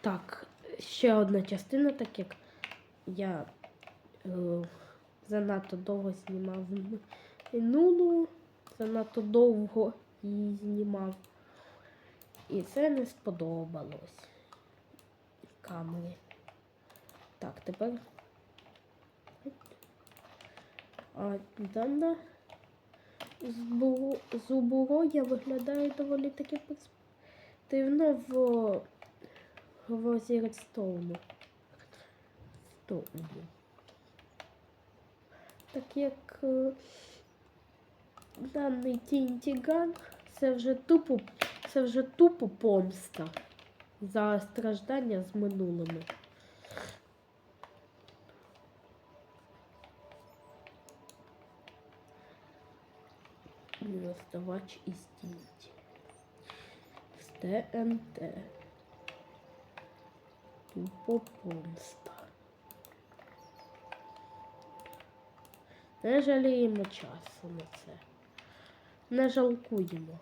Так, ще одна частина, так як я е, занадто довго знімав минулу, занадто довго її знімав. І це не сподобалось камері. Так, тепер. А дана зубуродя виглядає доволі таки перспективно в, в Зірстоуну. Стоуну. Так як е, даний Тінтіган це вже тупо, це вже тупо помста за страждання з минулими. Наставач із Тінті. З ТНТ. Тупо помста. Не жаліємо часу на це. Не жалкуємо.